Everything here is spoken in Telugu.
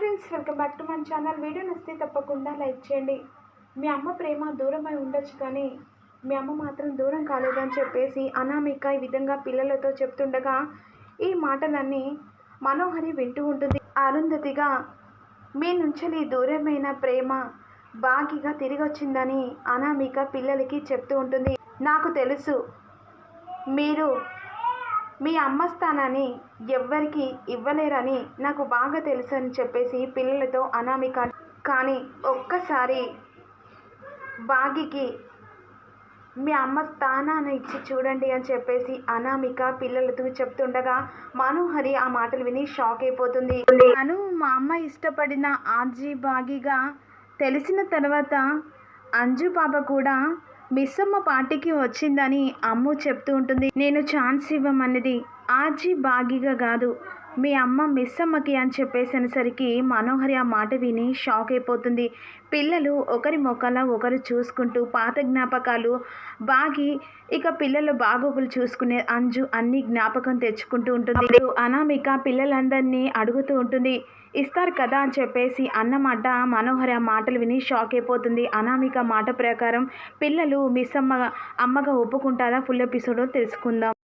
ఫ్రెండ్స్ వెల్కమ్ బ్యాక్ టు మన ఛానల్. వీడియో నచ్చితే తప్పకుండా లైక్ చేయండి. మీ అమ్మ ప్రేమ దూరమై ఉండొచ్చు కానీ మీ అమ్మ మాత్రం దూరం కాలేదని చెప్పేసి అనామిక ఈ విధంగా పిల్లలతో చెప్తుండగా ఈ మాటలన్నీ మనోహరి వింటూ ఉంటుంది. అరుంధతిగా మీ నుంచి దూరమైన ప్రేమ బాగిగా తిరిగి వచ్చిందని అనామిక పిల్లలకి చెప్తూ ఉంటుంది. నాకు తెలుసు. మీరు మీ అమ్మ స్థానాన్ని ఎవ్వరికి ఇవ్వలేరని నాకు బాగా తెలుసు అని చెప్పేసి పిల్లలతో అనామిక కానీ ఒక్కసారి బాగికి మీ అమ్మ స్థానాన్ని ఇచ్చి చూడండి అని చెప్పేసి అనామిక పిల్లలతో చెప్తుండగా మనోహరి ఆ మాటలు విని షాక్ అయిపోతుంది. అను మా అమ్మ ఇష్టపడిన ఆర్జీ బాగిగా తెలిసిన తర్వాత అంజు పాప కూడా మిస్సమ్మ పార్టీకి వచ్చిందని అమ్ము చెప్తూ ఉంటుంది. నేను ఛాన్స్ ఇవ్వమన్నది ఆర్జీ బాగిగా కాదు. మీ అమ్మ మిస్సమ్మకి అని చెప్పేసరికి మనోహరి ఆ మాట విని షాక్ అయిపోతుంది. పిల్లలు ఒకరి మొక్కలా ఒకరు చూసుకుంటూ పాత జ్ఞాపకాలు బాగి ఇక పిల్లలు బాగోగులు చూసుకునే అంజు అన్ని జ్ఞాపకం తెచ్చుకుంటూ ఉంటుంది. అనామిక పిల్లలందరినీ అడుగుతూ ఉంటుంది. ఇస్తారు కదా అని చెప్పేసి అన్నమాట మనోహరి ఆ మాటలు విని షాక్ అయిపోతుంది. అనామిక మాట ప్రకారం పిల్లలు మిస్ అమ్మ అమ్మగా ఒప్పుకుంటారా? ఫుల్ ఎపిసోడ్ తెలుసుకుందాం.